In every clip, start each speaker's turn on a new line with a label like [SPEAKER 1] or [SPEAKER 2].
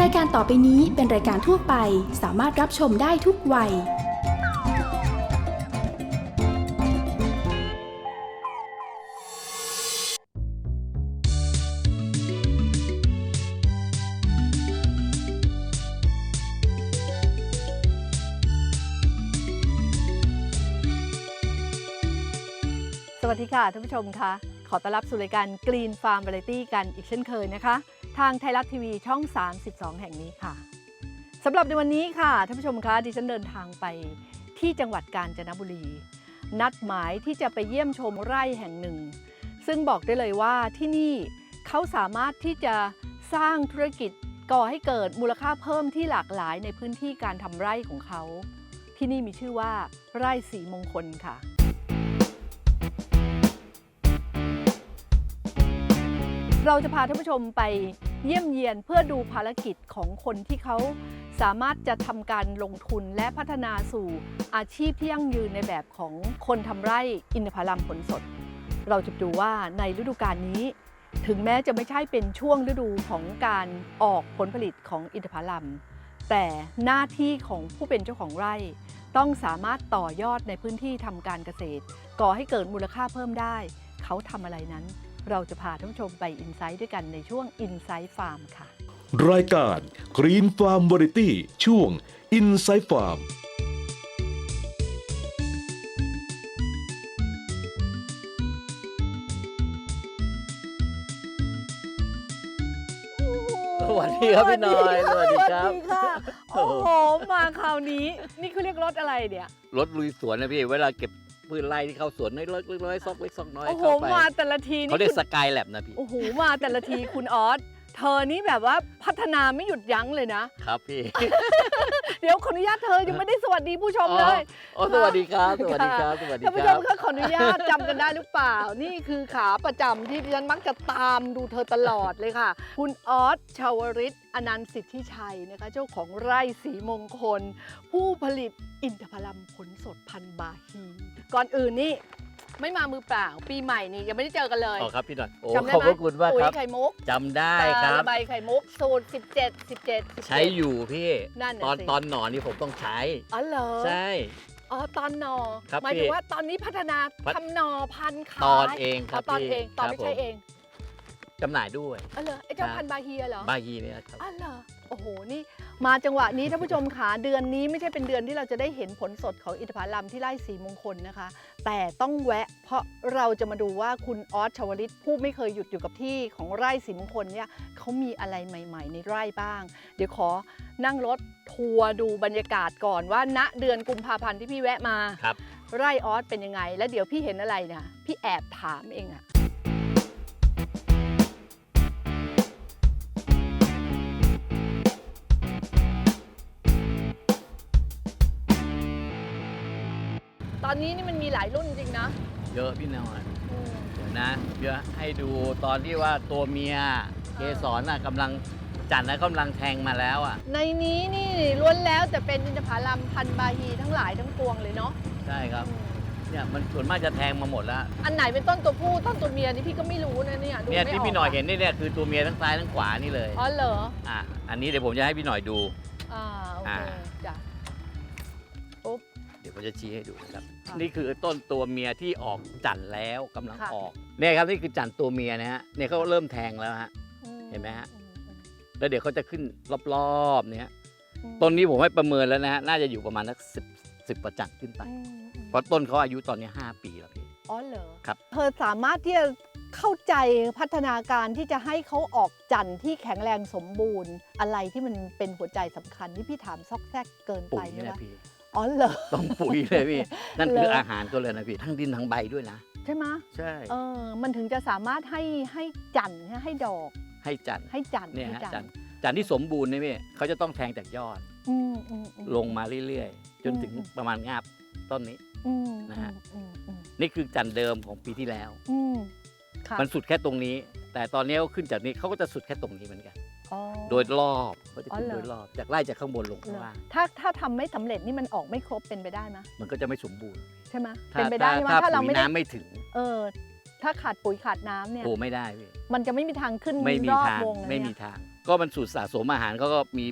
[SPEAKER 1] รายการต่อไปนี้เป็นรายการทั่วไป สามารถรับชมได้ทุกวัย
[SPEAKER 2] สวัสดีค่ะท่านผู้ชมคะขอต้อนรับสู่รายการ Green Farm Variety กันอีกเช่นเคยนะคะ ทางไทยรัฐทีวีช่อง 32 แห่งนี้ค่ะสำหรับในวันนี้ค่ะท่านผู้ชมคะดิฉันเดินทางไปที่จังหวัดกาญจนบุรี นัดหมายที่จะไปเยี่ยมชมไร่แห่งหนึ่ง ซึ่งบอกได้เลยว่าที่นี่เขาสามารถที่จะสร้างธุรกิจก่อให้เกิดมูลค่าเพิ่มที่หลากหลายในพื้นที่การทำไร่ของเขา ที่นี่มีชื่อว่าไร่สีมงคลค่ะ เราจะพาท่านผู้ชมไปเยี่ยมเยียนเพื่อดูภารกิจของคนที่เขาสามารถจะทำการลงทุนและพัฒนาสู่อาชีพที่ยั่งยืนในแบบของคนทำไร่อินทผลัมผลสด เราจะดูว่าในฤดูกาลนี้ ถึงแม้จะไม่ใช่เป็นช่วงฤดูของการออกผลผลิตของอินทผลัม แต่หน้าที่ของผู้เป็นเจ้าของไร่ ต้องสามารถต่อยอดในพื้นที่ทำการเกษตร ก่อให้เกิดมูลค่าเพิ่มได้ เขาทำอะไรนั้น เราจะพาท่านผู้ชมไปอินไซต์ด้วยกันในช่วง Insight Farm ค่ะ
[SPEAKER 3] รายการ Green Farm Variety ช่วง Inside Farm
[SPEAKER 4] สวัสดีครับพี่หน้อยสวัสดีครับ
[SPEAKER 2] สวัสดีค่ะ โอ้โห มาคราวนี้ นี่เขาเรียกรถอะไรเนี่ย
[SPEAKER 4] รถลุยสวนนะพี่ เวลาเก็บ พืชไร่ที่เข้าสวนน้อยเล็กน้อยซอกเล็กซอกน้อย
[SPEAKER 2] โอ้โห
[SPEAKER 4] เข้าไป
[SPEAKER 2] มาแต่ละที
[SPEAKER 4] เขา
[SPEAKER 2] นี่
[SPEAKER 4] เรียก
[SPEAKER 2] คุณ
[SPEAKER 4] สกายแลบนะพี่
[SPEAKER 2] โอ้โหมาแต่ละทีคุณออส เธอนี่แบบว่าพัฒนาไม่หยุดยั้งเลยนะ
[SPEAKER 4] ครับพี่
[SPEAKER 2] เดี๋ยวขออนุญาตเธอยังไม่ได้สวัสดีผู้ชมเลย
[SPEAKER 4] อ๋อสวัสดีครับ สวัสดีครับ สวัสดี
[SPEAKER 2] ท่านผู้
[SPEAKER 4] ค
[SPEAKER 2] ช
[SPEAKER 4] รับ
[SPEAKER 2] มคะขออนุญาตจำกันได้หรือเปล่า นี่คือขาประจำที่ดิฉันมักจะตามดูเธอตลอดเลยค่ะ คุณออสชาวริตอนันต์สิทธิชัยนะคะ เจ้าของไร่สีมงคล ผู้ผลิตอินทผลัมผลสดพันธุ์บาฮี ก่อนอื่นนี่ ไม่มามือเปล่า ปีใหม่นี่ยังไม่ได้เจอกันเลย
[SPEAKER 4] อ๋อครับพี่หน่อยโอ้
[SPEAKER 2] จำได้
[SPEAKER 4] ขอบ
[SPEAKER 2] ไหม
[SPEAKER 4] พระคุณมาก
[SPEAKER 2] ปุ๋ย
[SPEAKER 4] ครับ
[SPEAKER 2] ไข่มุก
[SPEAKER 4] จำได้ครับ
[SPEAKER 2] ใบไข่มุกสูตร 17 17 17
[SPEAKER 4] ใช้อยู่พี่
[SPEAKER 2] นั่นน่ะ
[SPEAKER 4] ตอน
[SPEAKER 2] สิ
[SPEAKER 4] ตอนหนอนนี่ผมต้องใช้
[SPEAKER 2] อ๋อเหรอ
[SPEAKER 4] ใช่
[SPEAKER 2] อ๋อตอนหนอ
[SPEAKER 4] ครับ
[SPEAKER 2] หมายถึง
[SPEAKER 4] พี่
[SPEAKER 2] ว่าตอนนี้พัฒนา
[SPEAKER 4] พัฒ
[SPEAKER 2] ทำหนอพันธุ์ขาย
[SPEAKER 4] ตอนเองครับ
[SPEAKER 2] ตอน
[SPEAKER 4] พี่
[SPEAKER 2] เองตอน
[SPEAKER 4] ครับ
[SPEAKER 2] ไม่ใช่
[SPEAKER 4] ผม
[SPEAKER 2] เอง
[SPEAKER 4] จำหน่ายด้วย
[SPEAKER 2] อ๋อเหรอไอ้เจ้า
[SPEAKER 4] ครับ
[SPEAKER 2] พันธุ์บาเฮียเหรอ
[SPEAKER 4] บายีเนี่ยครับ
[SPEAKER 2] อ๋อเหรอโอ้โห นี่ มาจังหวะนี้ท่านผู้ชมขาเดือนนี้ไม่ใช่เป็นเดือนที่เราจะได้เห็นผลสดของอินทผลัมที่ไร่สีมงคลนะคะ แต่ต้องแวะ เพราะเราจะมาดูว่าคุณออสชวลิตผู้ไม่เคยหยุดอยู่กับที่ของไร่สีมงคลเนี่ยเขามีอะไรใหม่ ๆ ในไร่บ้าง เดี๋ยวขอนั่งรถทัวร์ดูบรรยากาศก่อนว่าณเดือนกุมภาพันธ์ที่พี่แวะมา
[SPEAKER 4] ครับ
[SPEAKER 2] ไร่ออสเป็นยังไง แล้วเดี๋ยวพี่เห็นอะไรนะพี่แอบถามเองอะ อนนี้นี่มันมีหลายรุ่นจริงนะ
[SPEAKER 4] เยอะพี่หน้อยเดี๋ยวนะเดี๋ยวให้ดูตอนที่ว่าตัวเมียเกสรน่ะกำลังจันทร์นะกำลังแทงมาแล้วอะ
[SPEAKER 2] ในนี้นี่ล้วนแล้วแต่เป็นอินทผลัมพันธุ์บาฮีทั้งหลายทั้งปวงเลยเนาะ
[SPEAKER 4] ใช่ครับ เนี่ยมันส่วนมากจะแทงมาหมดแล้ว
[SPEAKER 2] อันไหนเป็นต้นตัวผู้ต้นตัวเมียนี่พี่ก็ไม่รู้นะเนี่ยดู
[SPEAKER 4] เนี่ย
[SPEAKER 2] ไม่
[SPEAKER 4] ที่
[SPEAKER 2] ออก
[SPEAKER 4] พี่หน่อยเห็นนี่เนี่ยคือตัวเมียทั้งซ้ายทั้งขวานี่เลย
[SPEAKER 2] อ๋อเหรอ
[SPEAKER 4] อะอันนี้เดี๋ยวผมจะให้พี่หน่อยดู
[SPEAKER 2] อ่าโอเค
[SPEAKER 4] อ่า
[SPEAKER 2] จ้ะปุ๊บ
[SPEAKER 4] เดี๋ยว ผมจะชี้ให้ดูนะครับ
[SPEAKER 2] ค่ะ
[SPEAKER 4] นี่คือต้นตัวเมียที่ออกจันทร์แล้วกำลัง
[SPEAKER 2] ค่ะ
[SPEAKER 4] ออกเนี่ยครับนี่คือจันทร์ตัวเมียนะฮะเนี่ยเขาเริ่มแทงแล้วฮะ
[SPEAKER 2] อื
[SPEAKER 4] เห็นไหมฮะ
[SPEAKER 2] อือืม
[SPEAKER 4] แล้วเดี๋ยวเขาจะขึ้นรอบๆเนี่ย
[SPEAKER 2] อืม
[SPEAKER 4] ต้นนี้ผมให้ประเมินแล้วนะฮะน่าจะอยู่ประมาณสักสิบสิบประจักษ์ขึ้นไป
[SPEAKER 2] อืมอืม
[SPEAKER 4] เพราะต้นเขาอายุตอนนี้ 5 ปีแล้วพี่
[SPEAKER 2] อ๋อเหรอ
[SPEAKER 4] ครับ
[SPEAKER 2] เธอสามารถที่จะเข้าใจพัฒนาการที่จะให้เขาออกจันทร์ที่แข็งแรงสมบูรณ์ อะไรที่มันเป็นหัวใจสำคัญที่พี่ถามซอกแซกเกิน
[SPEAKER 4] ปุ๋
[SPEAKER 2] ไป
[SPEAKER 4] ย
[SPEAKER 2] ไหม
[SPEAKER 4] นี่นะ
[SPEAKER 2] ล่ะ
[SPEAKER 4] พี่
[SPEAKER 2] อ๋อเหรอ
[SPEAKER 4] ต้องปุ๋ยเลยพี่ นั่นคือ
[SPEAKER 2] เหรออ
[SPEAKER 4] อาหารก็เลยนะพี่ทั้งดินทั้งใบด้วยนะ
[SPEAKER 2] ใช่ไหม
[SPEAKER 4] ใช่
[SPEAKER 2] เออมันถึงจะสามารถให้ให้จันทร์ให้ดอก
[SPEAKER 4] ให้จันทร์
[SPEAKER 2] ให้จันทร์
[SPEAKER 4] เนี่ย
[SPEAKER 2] ให้
[SPEAKER 4] ฮะ
[SPEAKER 2] จั
[SPEAKER 4] จั
[SPEAKER 2] น
[SPEAKER 4] น
[SPEAKER 2] ท
[SPEAKER 4] ท
[SPEAKER 2] ร์
[SPEAKER 4] ร์จันทร์ที่สมบูรณ์เนี่ยพี่เขาจะต้องแทงจากยอด
[SPEAKER 2] อืมอืมอืม
[SPEAKER 4] ลงมาเรื่อยๆ จนถึง
[SPEAKER 2] อืม
[SPEAKER 4] ประมาณงาบต้นนี้
[SPEAKER 2] อืม
[SPEAKER 4] นะฮะ
[SPEAKER 2] อืมอืม
[SPEAKER 4] นี่คือจันทร์เดิมของปีที่แล้ว
[SPEAKER 2] อืมค่ะ
[SPEAKER 4] มันสุดแค่ตรงนี้ แต่ตอนนี้เขาขึ้นจากนี้เขาก็จะสุดแค่ตรงนี้เหมือนกัน
[SPEAKER 2] อ๋อ
[SPEAKER 4] โดยรอบเขาจะขึ้น
[SPEAKER 2] อ๋อเหรอ
[SPEAKER 4] โดยรอบจากไล่จากข้างบนลงข้าง
[SPEAKER 2] เหรอ
[SPEAKER 4] ล่าง
[SPEAKER 2] ถ้าถ้าทำไม่สำเร็จนี่มันออกไม่ครบเป็นไปได้ไหม
[SPEAKER 4] มันก็จะไม่สมบูรณ์
[SPEAKER 2] ใช่ไหม
[SPEAKER 4] ถ้า
[SPEAKER 2] เป็นไปได้ไหม
[SPEAKER 4] ถ้า
[SPEAKER 2] ถ้าเรา
[SPEAKER 4] ปุ๋ย
[SPEAKER 2] ไม่ได้
[SPEAKER 4] น้ำไม่ถึง
[SPEAKER 2] เออ ถ้าขาดปุ๋ยขาดน้ำเนี่ย
[SPEAKER 4] โอ้ไม่ได้พี่
[SPEAKER 2] มันจะไม่มีทางขึ้น
[SPEAKER 4] ไม่มี
[SPEAKER 2] รอบ
[SPEAKER 4] ทาง
[SPEAKER 2] วงเลย
[SPEAKER 4] ไม่มี
[SPEAKER 2] เนี่ย
[SPEAKER 4] ทาง ก็มันสูตรสะสมอาหารเขาก็มี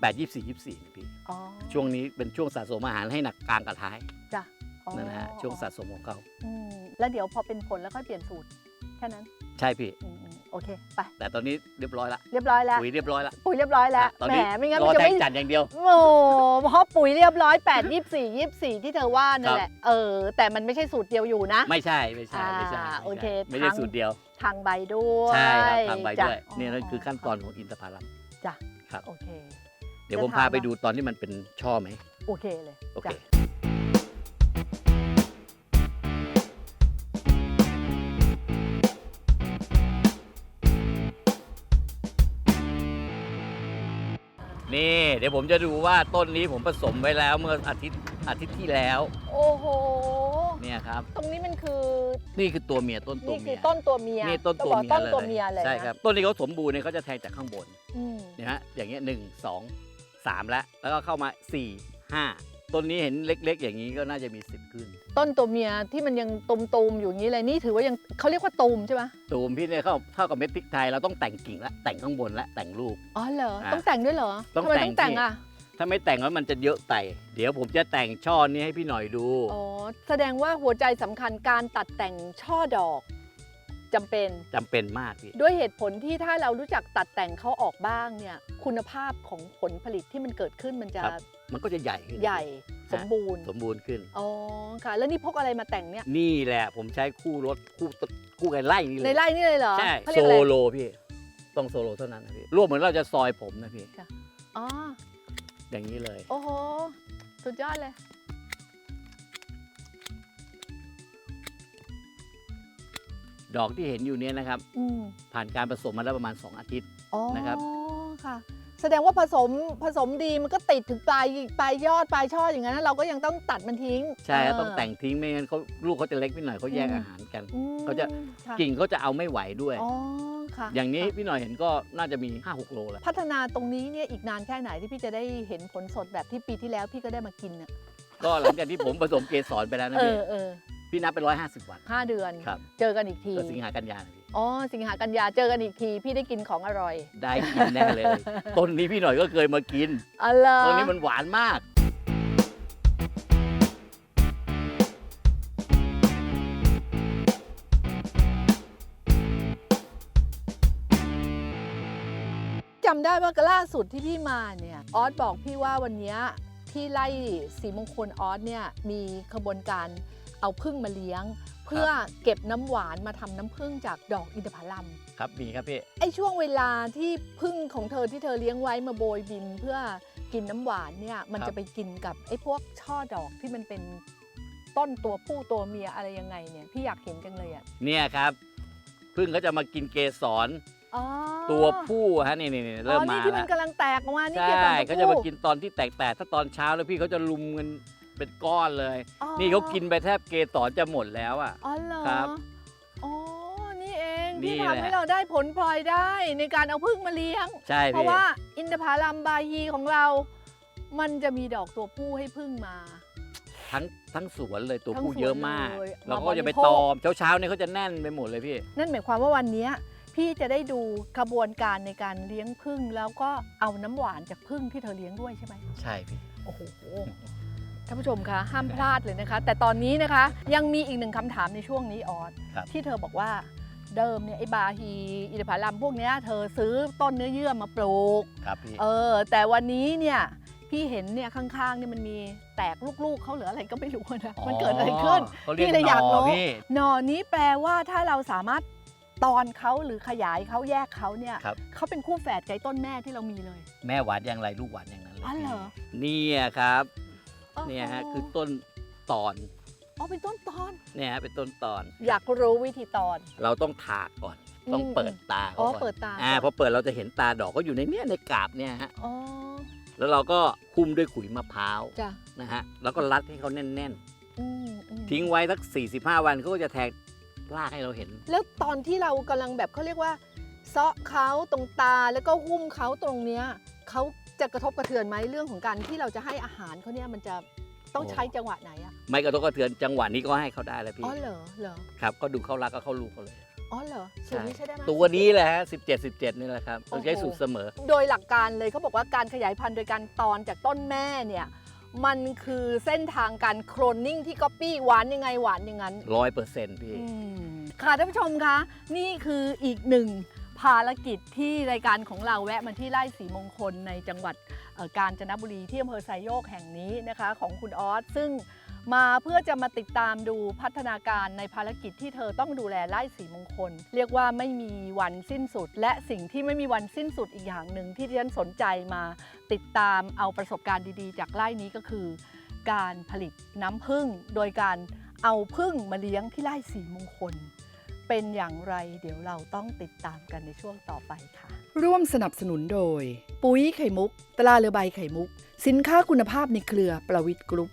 [SPEAKER 4] 8 24 24นะพี่
[SPEAKER 2] อ๋อ
[SPEAKER 4] ช่วงนี้เป็นช่วงสะสมอาหารให้หนักกลางกับท้าย
[SPEAKER 2] จ้ะอ๋อ
[SPEAKER 4] นั่นนะฮะช่วงสะสมของเขา
[SPEAKER 2] อืมแล้วเดี๋ยวพอเป็นผลแล้วค่อยเปลี่ยนสูตรแค่นั้น
[SPEAKER 4] ใช่พี่
[SPEAKER 2] อืมอืม โอเคไป
[SPEAKER 4] แต่ตอนนี้เรียบร้อยละ
[SPEAKER 2] เรียบร้อยแล้ว
[SPEAKER 4] ปุ๋ยเรียบร้อยละ
[SPEAKER 2] ปุ๋ยเรียบร้อยแล้ว
[SPEAKER 4] ตอน
[SPEAKER 2] แหม
[SPEAKER 4] นี้
[SPEAKER 2] ไม่งั้น
[SPEAKER 4] ร
[SPEAKER 2] มัน
[SPEAKER 4] อ
[SPEAKER 2] จะ
[SPEAKER 4] แท
[SPEAKER 2] ไม่
[SPEAKER 4] งจันทร์อย่างเดียว
[SPEAKER 2] โอ้เพราะปุ๋ยเรียบร้อย8 24 24 ที่เธอว่านั่นแหละเออแต่มันไม่ใช่สูตรเดียวอยู่นะ
[SPEAKER 4] ไม่ใช่ไม่ใช่ไม่ใช่
[SPEAKER 2] อ่า
[SPEAKER 4] ไม่ใช่
[SPEAKER 2] โอเค
[SPEAKER 4] ไม่ใช่
[SPEAKER 2] ทาง
[SPEAKER 4] สูตรเดียว
[SPEAKER 2] ทางใบด้วย
[SPEAKER 4] ใช่ครับทางใบ
[SPEAKER 2] จ้ะ
[SPEAKER 4] ด้วยเนี่ยนั่นคือขั้นตอนของอินทผลัม
[SPEAKER 2] จ้ะ
[SPEAKER 4] ครับ
[SPEAKER 2] โอเค
[SPEAKER 4] เดี๋ยว
[SPEAKER 2] จะ
[SPEAKER 4] ผม
[SPEAKER 2] ทาน
[SPEAKER 4] พาไป
[SPEAKER 2] ปะ
[SPEAKER 4] ดูตอนที่มันเป็นช่อไหม
[SPEAKER 2] โอเคเลย
[SPEAKER 4] โอเค
[SPEAKER 2] จ้ะ
[SPEAKER 4] เดี๋ยวผมจะดูว่าต้นนี้ผมผสมไว้แล้วเมื่ออาทิตย์อาทิตย์ที่แล้ว
[SPEAKER 2] โอ้โห
[SPEAKER 4] เนี่ยครับ
[SPEAKER 2] ตรงนี้มันคือ
[SPEAKER 4] นี่คือตัวเมียต้นตัว
[SPEAKER 2] นี่คื
[SPEAKER 4] เมี
[SPEAKER 2] อย ต้นตัวเมีย
[SPEAKER 4] นี่ต้นตัว
[SPEAKER 2] บอก
[SPEAKER 4] เมีย
[SPEAKER 2] ต้น
[SPEAKER 4] เลย
[SPEAKER 2] ตัวเมียเลย
[SPEAKER 4] ใช่
[SPEAKER 2] นะครับ
[SPEAKER 4] ต้นนี้เขาสมบูรณ์เนี่ยเขาจะแทงจากข้างบน
[SPEAKER 2] อืม
[SPEAKER 4] เนี่ยฮะอย่างเงี้ยหนึ่งสองสามแล้วแล้วก็เข้ามาสี่ห้า ต้นนี้เห็นเล็ก ๆ อย่างนี้ก็น่าจะมีสิบขึ้น
[SPEAKER 2] ต้นตัวเมียที่มันยังตุมๆอยู่อย่างนี้เลยนี่ถือว่ายังเขาเรียกว่าตูมใช่ไหม
[SPEAKER 4] ตูมพี่เนี่ยเข้าเท่ากับเม็ดพริกไทยเราต้องแต่งกิ่งละแต่งข้างบนละแต่งลูก
[SPEAKER 2] อ๋อเหรอ
[SPEAKER 4] อะ
[SPEAKER 2] ต้องแต่งด้วยเหรอ
[SPEAKER 4] ต้อง
[SPEAKER 2] ทำไม
[SPEAKER 4] แต่ง
[SPEAKER 2] ต้องแต่ง
[SPEAKER 4] ที่
[SPEAKER 2] อะ
[SPEAKER 4] ถ้าไม่แต่งแล้วมันจะเยอะไปเดี๋ยวผมจะแต่งช่อนี้ให้พี่หน่อยดู
[SPEAKER 2] อ๋อ แสดงว่าหัวใจสำคัญการตัดแต่งช่อดอก จำเป็น
[SPEAKER 4] จำเป็นมากพี่
[SPEAKER 2] ด้วยเหตุผลที่ถ้าเรารู้จักตัดแต่งเขาออกบ้างเนี่ย คุณภาพของผลผลิตที่มันเกิดขึ้นมันจะ
[SPEAKER 4] ครับ มันก็จะใหญ่ขึ้น
[SPEAKER 2] ใหญ่สมบูรณ์
[SPEAKER 4] สมบูรณ์ขึ้น
[SPEAKER 2] อ๋อค่ะ แล้วนี่พกอะไรมาแต่งเนี่ย
[SPEAKER 4] นี่แหละผมใช้คู่รถคู่ตคู่กันไล่นี่เลย
[SPEAKER 2] ในไร่นี่เลยเหรอ
[SPEAKER 4] ใช่
[SPEAKER 2] เขา
[SPEAKER 4] โซ
[SPEAKER 2] เรียกอะไร
[SPEAKER 4] โลพี่ ต้องโซโลเท่านั้นนะพี่รวมเหมือนเราจะซอยผมนะพี่
[SPEAKER 2] อ๋อ
[SPEAKER 4] อย่างนี้เลย
[SPEAKER 2] โอ้โห สุดยอดเลย
[SPEAKER 4] ดอกที่เห็นอยู่เนี้ยนะครับ
[SPEAKER 2] อืม
[SPEAKER 4] ผ่านการผสมมาแล้วประมาณ 2 อาทิตย์
[SPEAKER 2] อ๋อ
[SPEAKER 4] นะครับ
[SPEAKER 2] ค่ะ แสดงว่าผสมผสมดีมันก็ติดถึงปลายปลายยอดปลายช่ออย่างนั้น เราก็ยังต้องตัดมันทิ้ง
[SPEAKER 4] ใช่
[SPEAKER 2] เต้
[SPEAKER 4] องแต่งทิ้งไม่งั้นเขาลูกเขาจะเล็กไปหน่อยเขาแยก
[SPEAKER 2] อืม
[SPEAKER 4] อาหารกัน
[SPEAKER 2] อืม
[SPEAKER 4] เขาจะ
[SPEAKER 2] ค่ะ
[SPEAKER 4] กิ่งเขาจะเอาไม่ไหวด้วย
[SPEAKER 2] อ๋อค่ะ
[SPEAKER 4] อย่างนี้
[SPEAKER 2] ค่ะ
[SPEAKER 4] พี่หน่อยเห็นก็น่าจะมี 5-6 โลแล้ว
[SPEAKER 2] พัฒนาตรงนี้เนี่ยอีกนานแค่ไหนที่พี่จะได้เห็นผลสดแบบที่ปีที่แล้วพี่ก็ได้มากินน่ะ
[SPEAKER 4] ก็หลังจากที่ผมผสมเกสรไปแล้วนะ
[SPEAKER 2] เอ
[SPEAKER 4] พี่
[SPEAKER 2] อเออ
[SPEAKER 4] พี่นับเป็นร้อยห้าสิบวัน
[SPEAKER 2] ห้าเดือน
[SPEAKER 4] ครับ
[SPEAKER 2] เจอกันอีกที
[SPEAKER 4] ก็สิงหากันยานะพี่
[SPEAKER 2] อ๋อสิงหากันยาเจอกันอีกที พี่ได้กินของอร่อย
[SPEAKER 4] ได้กินแน่เลย ต้นนี้พี่หน่อยก็เคยมากิน
[SPEAKER 2] อ๋อเหรอ
[SPEAKER 4] ต้นนี้มันหวานมาก
[SPEAKER 2] จำได้ว่าล่าสุดที่พี่มาเนี่ยออสบอกพี่ว่าวันเนี้ยที่ไล่สีมงคลออสเนี่ยมีขบวนการ เอาพึ่งมาเลี้ยง เพื่อเก็บน้ำหวานมาทำน้ำพึ่งจากดอกอินทผลัม
[SPEAKER 4] ครับมีครับพี่
[SPEAKER 2] ไอ้ช่วงเวลาที่พึ่งของเธอที่เธอเลี้ยงไว้มาโบยบินเพื่อกินน้ำหวานเนี่ยมัน
[SPEAKER 4] ครับ
[SPEAKER 2] จะไปกินกับไอ้พวกช่อดอกที่มันเป็นต้นตัวผู้ตัวเมียอะไรยังไงเนี่ยพี่อยากเห็นจังเลยอะ
[SPEAKER 4] เนี่ยครับพึ่งเขาจะมากินเกสร
[SPEAKER 2] อ๋อ
[SPEAKER 4] ตัวผู้ฮะนี่นี่นี่เริ่ม
[SPEAKER 2] อ๋อ
[SPEAKER 4] มา
[SPEAKER 2] นี่ที่มั
[SPEAKER 4] แล้
[SPEAKER 2] น
[SPEAKER 4] ว
[SPEAKER 2] กำลังแตกออกมานี่
[SPEAKER 4] ใช่
[SPEAKER 2] เกี่ยวกับตัว
[SPEAKER 4] เขาจะมา
[SPEAKER 2] ผู้
[SPEAKER 4] กินตอนที่แตกๆถ้าตอนเช้าแล้วพี่เขาจะลุมกัน เป็นก้อนเลย
[SPEAKER 2] อ๋อ
[SPEAKER 4] นี่เขากินไปแทบเกสรจะหมดแล้วอะ
[SPEAKER 2] อ๋อเหรอ
[SPEAKER 4] ครับ
[SPEAKER 2] อ๋อนี่เอง
[SPEAKER 4] นี่
[SPEAKER 2] ที่
[SPEAKER 4] แหละ
[SPEAKER 2] ทำให้เราได้ผลพลอยได้ในการเอาพึ่งมาเลี้ยง
[SPEAKER 4] ใช่
[SPEAKER 2] เพราะ
[SPEAKER 4] พี่
[SPEAKER 2] ว่าอินทผลัมบาฮีของเรา มันจะมีดอกตัวผู้ให้พึ่งมา
[SPEAKER 4] ทั้งทั้งสวนเลยตัว
[SPEAKER 2] ทั้ง
[SPEAKER 4] ผู้
[SPEAKER 2] สวน
[SPEAKER 4] เยอะมาก
[SPEAKER 2] เลย
[SPEAKER 4] เรา
[SPEAKER 2] มา
[SPEAKER 4] ก็จะไป
[SPEAKER 2] บริโภค
[SPEAKER 4] ตอมเช้าๆเนี่ยเขาจะแน่นไปหมดเลยพี่
[SPEAKER 2] นั่นหมายความว่าวันเนี้ยพี่จะได้ดูกระบวนการในการเลี้ยงพึ่งแล้วก็เอาน้ำหวานจากพึ่งที่เธอเลี้ยงด้วยใช่ไหม
[SPEAKER 4] ใช่พี่
[SPEAKER 2] โอ้โห ท่านผู้ชมคะห้ามพลาดเลยนะคะ แต่ตอนนี้นะคะยังมีอีกหนึ่งคำถามในช่วงนี้ออส
[SPEAKER 4] ครับ
[SPEAKER 2] ที่เธอบอกว่าเดิมเนี่ยไอ้บาฮีอินทผลัมพวกเนี้ยเธอซื้อต้นเนื้อเยื่อมาปลูก
[SPEAKER 4] ครับพี่
[SPEAKER 2] เออ แต่วันนี้เนี่ยพี่เห็นเนี่ยข้างๆเนี่ยมันมีแตกลูกๆเขาเหลืออะไรก็ไม่รู้นะมันเกิดอะไรขึ้น
[SPEAKER 4] เขาเรียก
[SPEAKER 2] พี่เลยอยาก
[SPEAKER 4] หน่
[SPEAKER 2] รู้
[SPEAKER 4] พี่
[SPEAKER 2] หน่อนี้แปลว่าถ้าเราสามารถตอนเขาหรือขยายเขาแยกเขาเนี่ย
[SPEAKER 4] ครับ
[SPEAKER 2] เขาเป็นคู่แฝดไก่ต้นแม่ที่เรามีเลย
[SPEAKER 4] แม่หวานอย่างไรลูกหวานอย่างนั้นเลย
[SPEAKER 2] อ๋อเหรอ
[SPEAKER 4] เนี่ยครับ
[SPEAKER 2] โอ้โห
[SPEAKER 4] เนี่ยฮะคือต้นตอน
[SPEAKER 2] อ๋อเป็นต้นตอน
[SPEAKER 4] เนี่ยฮะเป็นต้นตอน
[SPEAKER 2] อยากรู้วิธีตอน
[SPEAKER 4] เราต้องถากก่อน ต้อง
[SPEAKER 2] อืม
[SPEAKER 4] เปิดตา
[SPEAKER 2] อ๋
[SPEAKER 4] เขา
[SPEAKER 2] อ
[SPEAKER 4] ก่อน
[SPEAKER 2] เปิดตา
[SPEAKER 4] อ่า
[SPEAKER 2] ก่อน
[SPEAKER 4] พอเปิดเราจะเห็นตาดอกก็อยู่ในเนี้ยในกาบเนี่ยฮะ
[SPEAKER 2] อ๋อ
[SPEAKER 4] แล้วเราก็คลุมด้วยขุยมะพร้าว
[SPEAKER 2] จ้ะ
[SPEAKER 4] นะฮะแล้วก็รัดให้เขาแน่น
[SPEAKER 2] อืมอืม
[SPEAKER 4] ๆทิ้งไว้สัก 45 วันเขาก็จะแทงรากให้เราเห็น
[SPEAKER 2] แล้วตอนที่เรากำลังแบบเขาเรียกว่าเซาะเขาตรงตาแล้วก็หุ้มเขาตรงเนี้ยเขา จะกระทบกระเทือนไหมเรื่องของการที่เราจะให้อาหารเขาเนี่ยมันจะต้อง
[SPEAKER 4] โอ้
[SPEAKER 2] ใช้จังหวะไหนอะ
[SPEAKER 4] ไม่กระทบกระเทือนจังหวะนี้ก็ให้เขาได้แล้วพี่
[SPEAKER 2] อ๋อเหรอเหรอ
[SPEAKER 4] ครับก็ดูเข้ารักก็เข้าลูกเขาเลย
[SPEAKER 2] อ๋อเหรอสูตรนี้ใช้ได้ไหม
[SPEAKER 4] ตัวนี้แหละฮะ17 17นี่แหละครับต้องใช้
[SPEAKER 2] โอ้โห
[SPEAKER 4] สูตรเสมอ
[SPEAKER 2] โดยหลักการเลยเขาบอกว่าการขยายพันธุ์โดยการตอนจากต้นแม่เนี่ยมันคือเส้นทางการโคลนนิ่งที่ก๊อปปี้หวานยังไงหวานอย่างนั้น
[SPEAKER 4] ร้อยเปอร์เซ็นต์พี่
[SPEAKER 2] อืมค่ะท่านผู้ชมคะ นี่คืออีกหนึ่ง ภารกิจที่รายการของเราแวะมาที่ไร่สีมงคลในจังหวัดกาญจนบุรีที่อำเภอไซโยกแห่งนี้นะคะ ของคุณออสซึ่งมาเพื่อจะมาติดตามดูพัฒนาการในภารกิจที่เธอต้องดูแลไร่สีมงคล เรียกว่าไม่มีวันสิ้นสุด และสิ่งที่ไม่มีวันสิ้นสุดอีกอย่างหนึ่งที่ดิฉันสนใจมาติดตามเอาประสบการณ์ดีๆ จากไร่นี้ก็คือ การผลิตน้ำผึ้งโดยการเอาผึ้งมาเลี้ยงที่ไร่สีมงคล เป็นอย่างไร เดี๋ยวเราต้องติดตามกันในช่วงต่อไปค่ะ ร่วมสนับสนุนโดย ปุ๋ยไข่มุกตราเรือใบไข่มุก สินค้าคุณภาพในเครือประวิทย์กรุ๊ป